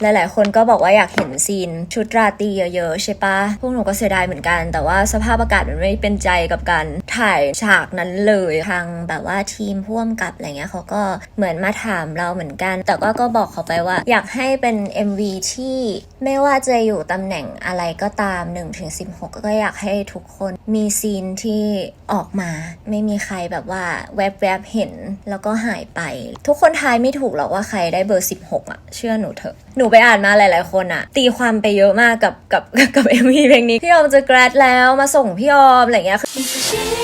หลายๆ คนก็บอกว่าอยากเห็นซีนชุดราตรีเยอะๆใช่ปะพวกหนูก็เสียดายเหมือนกัน แต่ว่าสภาพอากาศมันไม่เป็นใจกับการ ถ่ายฉากนั้นเลยทางแบบว่าทีมพ่วงกับอะไรเงี้ยเขาก็เหมือนมาถามเราเหมือนกัน แต่ก็ก็บอกเขาไปว่า อยากให้เป็น MV ที่ไม่ว่าจะอยู่ตำแหน่งอะไรก็ตาม1ถึง16 ก็อยากให้ทุกคนมีซีนที่ออกมา ไม่มีใครแบบว่าแวบๆเห็นแล้วก็หายไป ทุกคนทายไม่ถูกหรอกว่าใครได้เบอร์ 16 อะ เชื่อหนูเถอะ หนูไปอ่านมาหลาย ๆ คนอะ ตีความไปเยอะมากกับกับกับ MV เพลงนี้ พี่ออมจะแกรดแล้วมาส่งพี่ออมอะไรเงี้ย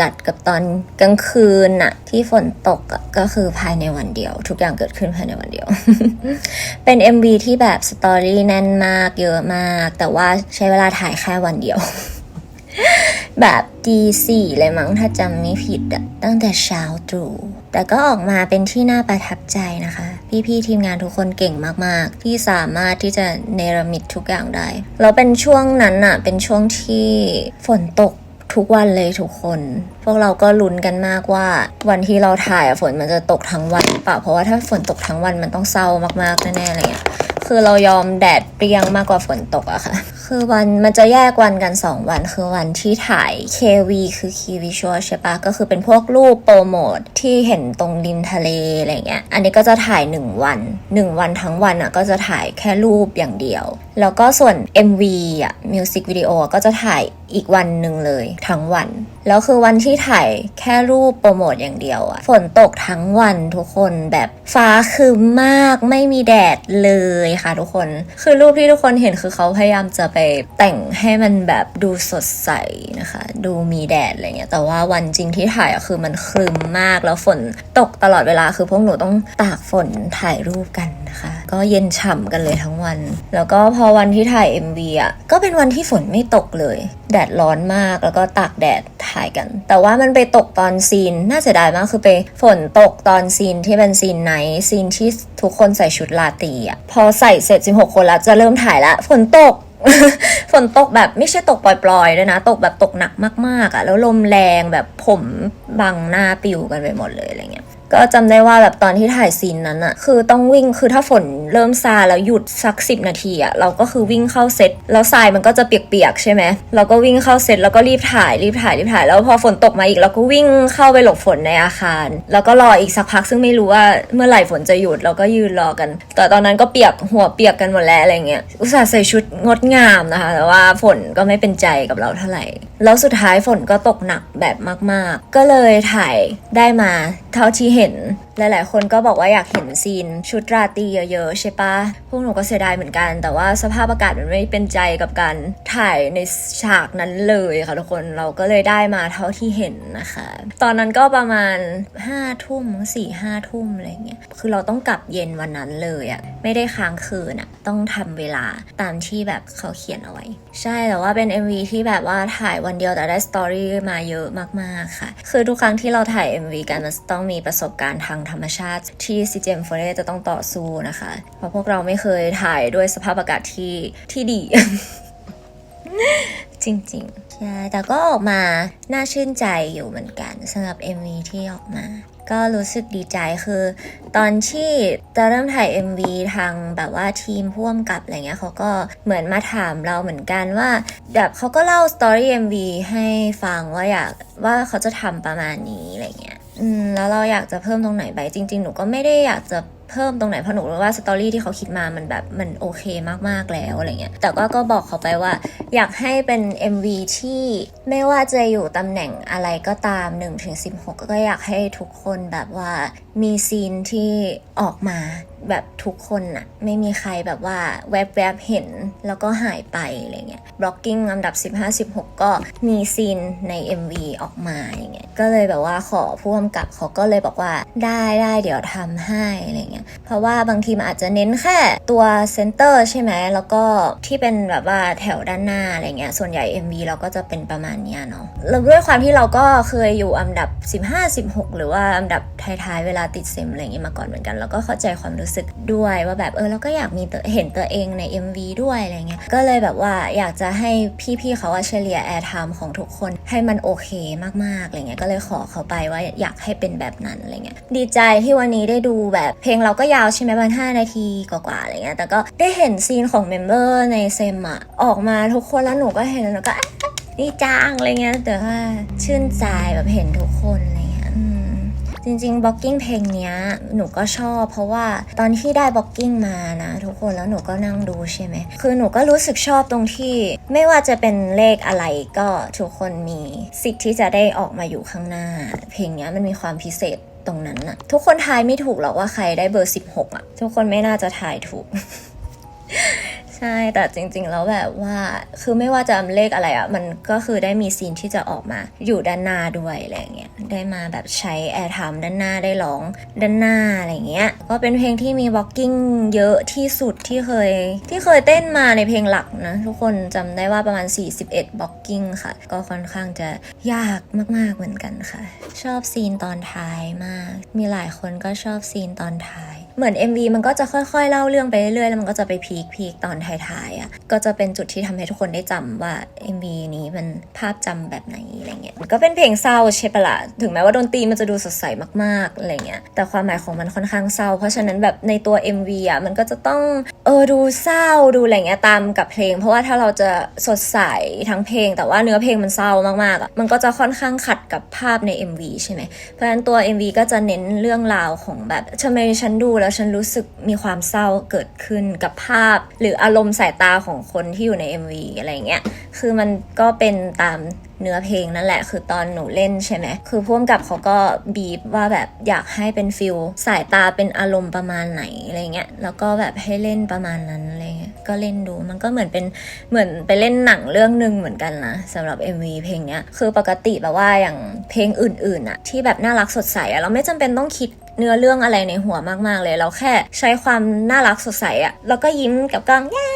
จัดๆกับตอนกลางคืนน่ะที่ฝนตกก็คือภายในวันเดียว ทุกอย่างเกิดขึ้นภายในวันเดียว เป็น MV ที่แบบสตอรี่แน่นมากเยอะมาก แต่ว่าใช้เวลาถ่ายแค่วันเดียว แบบตีสี่เลยมั้งถ้าจำไม่ผิดอะตั้งแต่เช้าตรู่แต่ก็ออกมาเป็นที่น่าประทับใจนะคะ พี่ๆทีมงานทุกคนเก่งมากๆ ที่สามารถที่จะเนรมิตทุกอย่างได้แล้วเป็นช่วงนั้นอะเป็นช่วงที่ฝนตก ทุกวันเลยทุกคน พวกเราก็ลุ้นกันมากว่า วันที่เราถ่ายอะฝนมันจะตกทั้งวันเปล่าเพราะว่าถ้าฝนตกทั้งวันมันต้องเศร้ามากๆแน่ๆอะไรเงี้ยคือเรายอมแดดเปรี้ยงมากกว่าฝนตกอะค่ะ คือวันมันจะแยกวันกัน 2 วันคือวันที่ถ่าย KV คือ Key Visual ใช่ปะก็คือเป็นพวกรูปโปรโมทที่เห็นตรงริมทะเลอะไรเงี้ย อันนี้ก็จะถ่าย 1 วัน 1 วันทั้งวันอะก็จะถ่ายแค่รูปอย่างเดียว แล้วก็ส่วน MV อะมิวสิกวิดีโอก็จะถ่าย อีกวันหนึ่งเลย ทั้งวัน แล้วคือวันที่ถ่ายแค่รูปโปรโมทอย่างเดียวอะฝนตกทั้งวันทุกคนแบบฟ้าคืมมากไม่มีแดดเลยค่ะทุกคน คือรูปที่ทุกคนเห็นคือเขาพยายามจะไปแต่งให้มันแบบดูสดใสนะคะ ดูมีแดดอะไรเงี้ยแต่ว่าวันจริงที่ถ่ายอะคือมันครึมมากแล้วฝนตกตลอดเวลาคือพวกหนูต้องตากฝนถ่ายรูปกันนะคะ ก็เย็นฉ่ำกันเลยทั้งวัน แล้วก็พอวันที่ถ่าย MV อะก็เป็นวันที่ฝนไม่ตกเลย แดดร้อนมากแล้วก็ตากแดดถ่ายกัน แต่ว่ามันไปตกตอนซีนน่าเสียดายมากคือไปฝนตกตอนซีนที่เป็นซีนไหนซีนที่ทุกคนใส่ชุดลาตีอะพอใส่เสร็จ 16 คนแล้วจะเริ่มถ่ายละฝนตกฝนตกแบบไม่ใช่ตกปล่อยๆด้วยนะ ตกแบบตกหนักมากๆอะ่ะ แล้วลมแรงแบบผมบังหน้าปิวกันไปหมดเลยอะไรเงี้ย ก็จำได้ว่าแบบตอนที่ถ่ายซีนนั้นอะคือต้องวิ่งคือถ้าฝนเริ่มซาแล้วหยุดสักสินาทีอะเราก็คือวิ่งเข้าเซตแล้วทรายมันก็จะเปียกๆใช่ไหมเราก็วิ่งเข้าเซตแล้วก็รีบถ่ายรีบถ่ายรีบถ่ายแล้วพอฝนตกมาอีกเราก็วิ่งเข้าไปหลบฝนในอาคาร แล้วก็รออีกสักพักซึ่งไม่รู้ว่าเมื่อไหร่ฝนจะหยุดเราก็ยืนรอกัน แต่ตอนนั้นก็เปียกหัวเปียกกันหมดแล้วอะไรเงี้ยอุตส่าห์ใส่ชุดงดงามนะคะ แต่ว่าฝนก็ไม่เป็นใจกับเราเท่าไหร่ แล้วสุดท้ายฝนก็ตกหนักแบบมากๆ ก็เลยถ่ายได้มาเท่าที่เห็น หลายๆ คนก็บอกว่าอยากเห็นซีนชุดราตรีเยอะๆ ใช่ปะพวกหนูก็เสียดายเหมือนกัน แต่ว่าสภาพอากาศมันไม่เป็นใจกับการถ่ายในฉากนั้นเลยค่ะทุกคนเราก็เลยได้มาเท่าที่เห็นนะคะ ตอนนั้นก็ประมาณ5้าทุ่มสี่ห้าทุ่มอะไรเงี้ยคือเราต้องกลับเย็นวันนั้นเลยอะไม่ได้ค้างคืนอะต้องทำเวลาตามที่แบบเขาเขียนเอาไว้ ใช่แต่ว่าเป็น MV ที่แบบว่าถ่ายวันเดียวแต่ได้สตอรี่มาเยอะมากๆค่ะ คือทุกครั้งที่เราถ่าย MV กันมันต้องมีประสบการณ์ทางธรรมชาติที่ CGM f o r e จะต้องต่อสู้นะคะ เพราะพวกเราไม่เคยถ่ายด้วยสภาพอากาศที่ที่ดี จริงๆใช่แต่ก็ออกมาน่าชื่นใจอยู่เหมือนกันสำหรับ MV ที่ออกมาก็รู้สึกดีใจคือ ตอนที่จะเริ่มถ่าย MV ทางแบบว่าทีมพ่วงกับอะไรเงี้ยเขาก็เหมือนมาถามเราเหมือนกันว่าแบบเขาก็เล่าสตอรี่ MV ให้ฟังว่าอยากว่าเขาจะทำประมาณนี้อะไรเงี้ย แล้วเราอยากจะเพิ่มตรงไหนไปจริง ๆ หนูก็ไม่ได้อยากจะเพิ่มตรงไหนเพราะหนูรู้ว่าสตอรี่ที่เขาคิดมามันแบบมันโอเคมากๆแล้วอะไรเงี้ย แต่ก็ก็บอกเขาไปว่า อยากให้เป็น MV ที่ไม่ว่าจะอยู่ตำแหน่งอะไรก็ตาม1ถึง16 ก็อยากให้ทุกคนแบบว่ามีซีนที่ออกมา แบบทุกคนอะไม่มีใครแบบว่าแวบๆเห็นแล้วก็หายไปอะไรเงี้ย blocking ลำดับ 15-16 ก็มีซีนใน MV ออกมาอย่างเงี้ยก็เลยแบบว่าขอผู้กำกับเขาก็เลยบอกว่าได้ได้เดี๋ยวทำให้อะไรเงี้ยเพราะว่าบางทีมันอาจจะเน้นแค่ตัวเซนเตอร์ใช่ไหมแล้วก็ที่เป็นแบบว่าแถวด้านหน้าอะไรเงี้ยส่วนใหญ่ MV เราก็จะเป็นประมาณเนี้ยเนาะแล้วด้วยความที่เราก็เคยอยู่อันดับ 15-16 หรือว่าอันดับท้ายๆเวลาติดเซมอะไรเงี้ยมาก่อนเหมือนกัน แล้วก็เข้าใจความรู้สึกด้วยว่าแบบเออเราก็อยากมีเห็นตัวเองใน MV ด้วยอะไรเงี้ยก็เลยแบบว่าอยากจะให้พี่ๆเขาว่าเฉลี่ยแอร์ไทม์ของทุกคนให้มันโอเคมากๆอะไรเงี้ยก็เลยขอเขาไปว่าอยากให้เป็นแบบนั้นอะไรเงี้ยดีใจที่วันนี้ได้ดูแบบเพลงเราก็ยาวใช่ไหมประมาณ5นาทีกว่าๆอะไรเงี้ยแต่ก็ได้เห็นซีนของเมมเบอร์ในเซมอะออกมาทุกคนแล้วหนูก็เห็นแล้วก็ดีจังอะไรเงี้ยแต่ว่าชื่นใจแบบเห็นทุกคน จริงๆบล็อกกิ้งเพลงเนี้ยหนูก็ชอบ เพราะว่าตอนที่ได้บล็อกกิ้งมานะทุกคนแล้วหนูก็นั่งดูใช่ไหมคือหนูก็รู้สึกชอบตรงที่ ไม่ว่าจะเป็นเลขอะไรก็ทุกคนมีสิทธิ์ที่จะได้ออกมาอยู่ข้างหน้า เพลงเนี้ยมันมีความพิเศษตรงนั้นน่ะ ทุกคนทายไม่ถูกหรอกว่าใครได้เบอร์ 16อะทุกคนไม่น่าจะทายถูก ใช่แต่จริงๆแล้วแบบว่าคือไม่ว่าจะเลขอะไรอะ่ะมันก็คือได้มีซีนที่จะออกมาอยู่ด้านหน้าด้วยอะไรเงี้ยได้มาแบบใช้แอร์ไทมด้านหน้าได้ร้องด้านหน้าอะไรเงี้ยก็เป็นเพลงที่มีบล็อกกิ้งเยอะที่สุดที่เคย ที่เคยเต้นมาในเพลงหลักนะทุกคนจำได้ว่าประมาณ 41บล็อกกิ้งค่ะ ก็ค่อนข้างจะยากมากๆเหมือนกันค่ะ ชอบซีนตอนท้ายมาก มีหลายคนก็ชอบซีนตอนท้าย เหมือน MV มันก็จะค่อยๆ เล่าเรื่องไปเรื่อยๆ แล้วมันก็จะไปพีคพีคตอนท้ายๆอะก็จะเป็นจุดที่ทำให้ทุกคนได้จำว่า MV นี้มันภาพจำแบบไหนอะไรเงี้ยก็เป็นเพลงเศร้าใช่ปะละ่ะถึงแม้ว่าดนตรีมันจะดูสดใสมากๆอะไรเงี้ยแต่ความหมายของมันค่อนข้างเศร้า เพราะฉะนั้นแบบในตัว MV อะมันก็จะต้องเออดูเศร้าดูอะไรเงี้ยตามกับเพลง เพราะว่าถ้าเราจะสดใสทั้งเพลง แต่ว่าเนื้อเพลงมันเศร้ามากๆอะมันก็จะค่อนข้างขัดกับภาพใน MV ใช่ไหมเพราะฉะนั้นตัว MV ก็จะเน้นเรื่องราวของแบบทำไมฉันดูแล้วฉันรู้สึกมีความเศร้าเกิดขึ้นกับภาพ หรืออารมณ์สายตาของคนที่อยู่ใน MV อะไรเงี้ยคือมันก็เป็นตามเนื้อเพลงนั่นแหละ คือตอนหนูเล่นใช่ไหม คือพ่วงกับเขาก็บีบว่าแบบอยากให้เป็นฟิลสายตาเป็นอารมณ์ประมาณไหนอะไรเงี้ย แล้วก็แบบให้เล่นประมาณนั้นอะไรเลย ก็เล่นดู มันก็เหมือนเป็นเหมือนไปเล่นหนังเรื่องหนึ่งเหมือนกันนะสำหรับ MV เพลงเนี้ยคือปกติแบบว่าอย่างเพลงอื่นๆอะที่แบบน่ารักสดใสอะเราไม่จำเป็นต้องคิดเนื้อเรื่องอะไรในหัวมากๆเลย เราแค่ใช้ความน่ารักสดใสอะแล้วก็ยิ้มกับกล้องแย่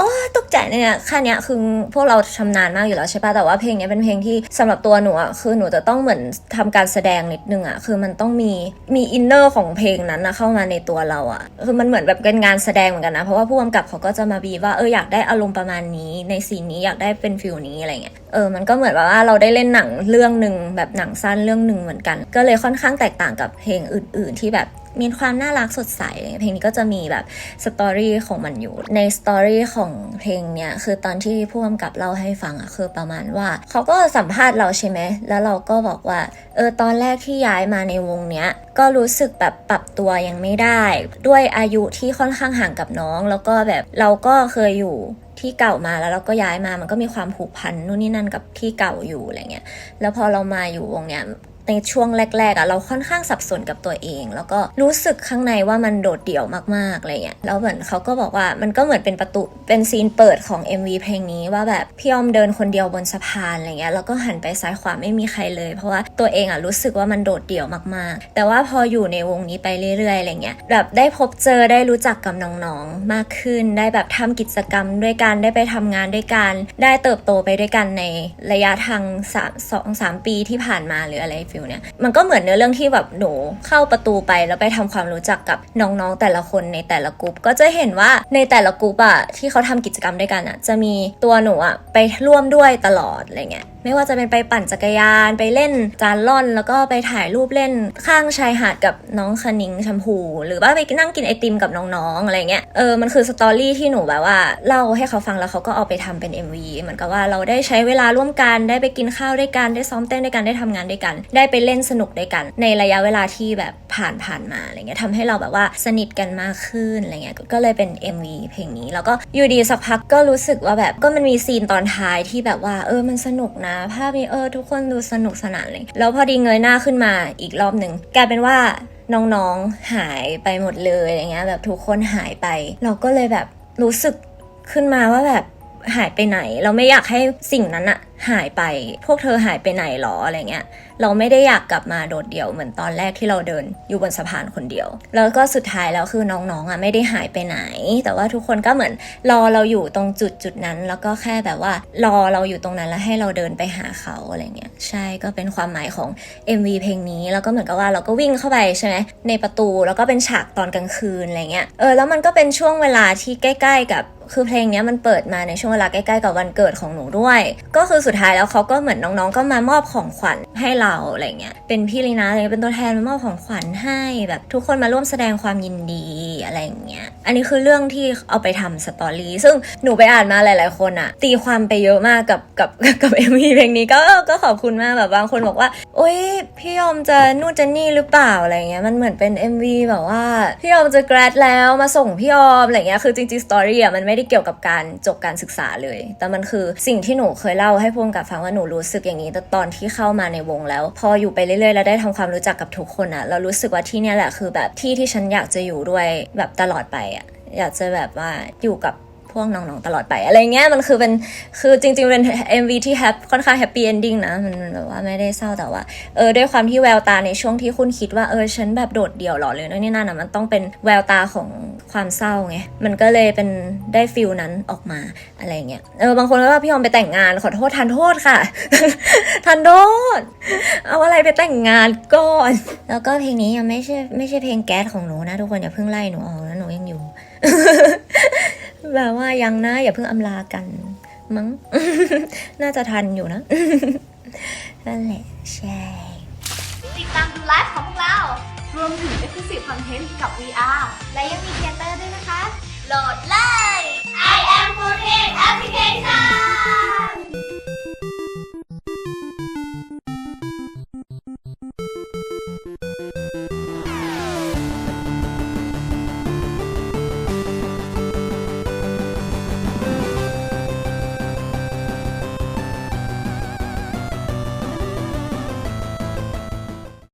โอ้ตกใจเนี่ยค่เนี้ยคือพวกเราชำนาญมากอยู่แล้วใช่ปะแต่ว่าเพลงเนี้ยเป็นเพลงที่สำหรับตัวหนูอะคือหนูจะต้องเหมือนทำการแสดงนิดนึงอะคือมันต้องมีมีอินเนอร์ของเพลงนั้นนะเข้ามาในตัวเราอะคือมันเหมือนแบบเป็นงานแสดงเหมือนกันนะเพราะว่าผู้กำกับเขาก็จะมาบีว่าเอออยากได้อารมณ์ประมาณนี้ ในซีนนี้อยากได้เป็นฟิลนี้อะไรเงี้ยเออมันก็เหมือนแบบว่าเราได้เล่นหนังเรื่องหนึ่งแบบหนังสั้นเรื่องหนึ่งเหมือนกัน ก็เลยค่อนข้างแตกต่างกับเพลงอื่น ๆ ที่แบบ มีความน่ารักสดใสเงี้ยเพลงนี้ก็จะมีแบบสตอรี่ของมันอยู่ ในสตอรี่ของเพลงเนี้ยคือตอนที่ผู้กำกับเล่าให้ฟังอะคือประมาณว่าเขาก็สัมภาษณ์เราใช่ไหม แล้วเราก็บอกว่าเออตอนแรกที่ย้ายมาในวงเนี้ยก็รู้สึกแบบปรับตัวยังไม่ได้ ด้วยอายุที่ค่อนข้างห่างกับน้อง แล้วก็แบบเราก็เคยอยู่ที่เก่ามาแล้วเราก็ย้ายมามันก็มีความผูกพันนู่นนี่นั่นกับที่เก่าอยู่อะไรเงี้ยแล้วพอเรามาอยู่วงเนี้ย ในช่วงแรกๆอะเราค่อนข้างสับสนกับตัวเอง แล้วก็รู้สึกข้างในว่ามันโดดเดี่ยวมากๆอะไรเงี้ยแล้วเหมือนเขาก็บอกว่ามันก็เหมือนเป็นประตูเป็นซีนเปิดของ MV เพลงนี้ว่าแบบพี่ออมเดินคนเดียวบนสะพานอะไรเงี้ยแล้วก็หันไปซ้ายขวาไม่มีใครเลย เพราะว่าตัวเองอะรู้สึกว่ามันโดดเดี่ยวมากๆ แต่ว่าพออยู่ในวงนี้ไปเรื่อยๆอะไรเงี้ยแบบได้พบเจอได้รู้จักกับน้องๆมากขึ้น ได้แบบทำกิจกรรมด้วยกันได้ไปทำงานด้วยกัน ได้เติบโตไปด้วยกันในระยะทางสามสองสามปีที่ผ่านมาหรืออะไรฟิลเนี่ยมันก็เหมือนเนื้อเรื่องที่แบบหนูเข้าประตูไปแล้วไปทำความรู้จักกับน้องๆ แต่ละคนในแต่ละกลุ่มก็จะเห็นว่าในแต่ละกลุ่มอะที่เขาทำกิจกรรมด้วยกันอะจะมีตัวหนูอะไปร่วมด้วยตลอดอะไรเงี้ย ไม่ว่าจะเป็นไปปั่นจักรยานไปเล่นจานล่อน แล้วก็ไปถ่ายรูปเล่นข้างชายหาดกับน้องคณิงชมพู หรือว่าไปนั่งกินไอติมกับน้องๆอะไรเงี้ยเออมันคือสตอรี่ที่หนูแบบว่าเล่าให้เขาฟังแล้วเขาก็เอาไปทำเป็น MV เหมือนกับว่าเราได้ใช้เวลาร่วมกันได้ไปกินข้าวด้วยกันได้ซ้อมเต้นด้วยกันได้ทำงานด้วยกัน ได้ไปเล่นสนุกด้วยกัน ในระยะเวลาที่แบบผ่านผ่านมาอะไรเงี้ยทำให้เราแบบว่าสนิทกันมากขึ้นอะไรเงี้ยก็เลยเป็น MV เพลงนี้ แล้วก็อยู่ดีสักพักก็รู้สึกว่าแบบก็มันมีซีนตอนท้ายที่แบบว่าเออมันสนุกนะภาพนี้เออทุกคนดูสนุกสนานเลย แล้วพอดีเงยหน้าขึ้นมาอีกรอบหนึ่งกลายเป็นว่าน้องๆหายไปหมดเลยอย่างเงี้ยแบบทุกคนหายไป เราก็เลยแบบรู้สึกขึ้นมาว่าแบบหายไปไหน เราไม่อยากให้สิ่งนั้นอะ หายไป พวกเธอหายไปไหนหรออะไรเงี้ย เราไม่ได้อยากกลับมาโดดเดี่ยวเหมือนตอนแรกที่เราเดินอยู่บนสะพานคนเดียว แล้วก็สุดท้ายแล้วคือน้องๆอะไม่ได้หายไปไหน แต่ว่าทุกคนก็เหมือนรอเราอยู่ตรงจุดจุดนั้น แล้วก็แค่แบบว่ารอเราอยู่ตรงนั้นแล้วให้เราเดินไปหาเขาอะไรเงี้ย ใช่ก็เป็นความหมายของ MV เพลงนี้ แล้วก็เหมือนกับว่าเราก็วิ่งเข้าไปใช่ไหมในประตูแล้วก็เป็นฉากตอนกลางคืนอะไรเงี้ย เออแล้วมันก็เป็นช่วงเวลาที่ใกล้ ๆ กับ คือเพลงนี้มันเปิดมาในช่วงเวลาใกล้ๆกับวันเกิดของหนูด้วย ก็คือสุดท้ายแล้วเขาก็เหมือนน้องๆ ก็มามอบของขวัญให้เราอะไรเงี้ย เป็นพี่ลีนาอะไรเงี้ยเป็นตัวแทนมามอบของขวัญให้แบบทุกคนมาร่วมแสดงความยินดีอะไรอย่างเงี้ย อันนี้คือเรื่องที่เอาไปทำสตอรี่ ซึ่งหนูไปอ่านมาหลายๆคนอะตีความไปเยอะมากกับกับกับเอ็มวีเพลงนี้ก็ก็ขอบคุณมากแบบบางคนบอกว่า โอ๊ยพี่ยอมจะนู่นจะนี่หรือเปล่าอะไรเงี้ย มันเหมือนเป็น MV แบบว่าพี่ยอมจะแกรดแล้วมาส่งพี่ยอมอะไรเงี้ย คือจริงๆสตอรี่อะมันไม่ได้เกี่ยวกับการจบการศึกษาเลย แต่มันคือสิ่งที่หนูเคยเล่าให้พวมกับฟังว่าหนูรู้สึกอย่างนี้แต่ตอนที่เข้ามาในวงแล้ว พออยู่ไปเรื่อยๆแล้วได้ทำความรู้จักกับทุกคนอะเรารู้สึกว่าที่เนี่ยแหละคือแบบที่ที่ฉันอยากจะอยู่ด้วยแบบตลอดไปอะอยากจะแบบว่าอยู่กับ พวกน้องๆตลอดไป อะไรเงี้ยมันคือเป็นคือจริง ๆ เป็น MV ที่แฮปค่อนข้างแฮปปี้เอนดิ้งนะ มันแบบว่าไม่ได้เศร้าแต่ว่าเออด้วยความที่แววตาในช่วงที่คุณคิดว่าเออฉันแบบโดดเดี่ยวหรอหรือนู่นนี่นั่นอะมันต้องเป็นแววตาของความเศร้าไงมันก็เลยเป็นได้ฟิลนั้นออกมาอะไรเงี้ยเออบางคนก็ว่าพี่ยอมไปแต่งงานขอโทษทันโทษค่ะ ทันโทษเอาอะไรไปแต่งงานก่อน แล้วก็เพลงนี้ยังไม่ใช่ไม่ใช่เพลงแก๊สของหนูนะทุกคนอย่าเพิ่งไล่หนูออกนะหนูยังอยู่ แบบว่ายังนะอย่าเพิ่งอำลากัน มั้ง น่าจะทันอยู่นะ นั่นแหละใช่ติดตามดูไลฟ์ของพวกเรา รวมถึง Exclusive Content กับ VR และยังมีเทเตอร์ด้วยนะคะ โหลดเลย I am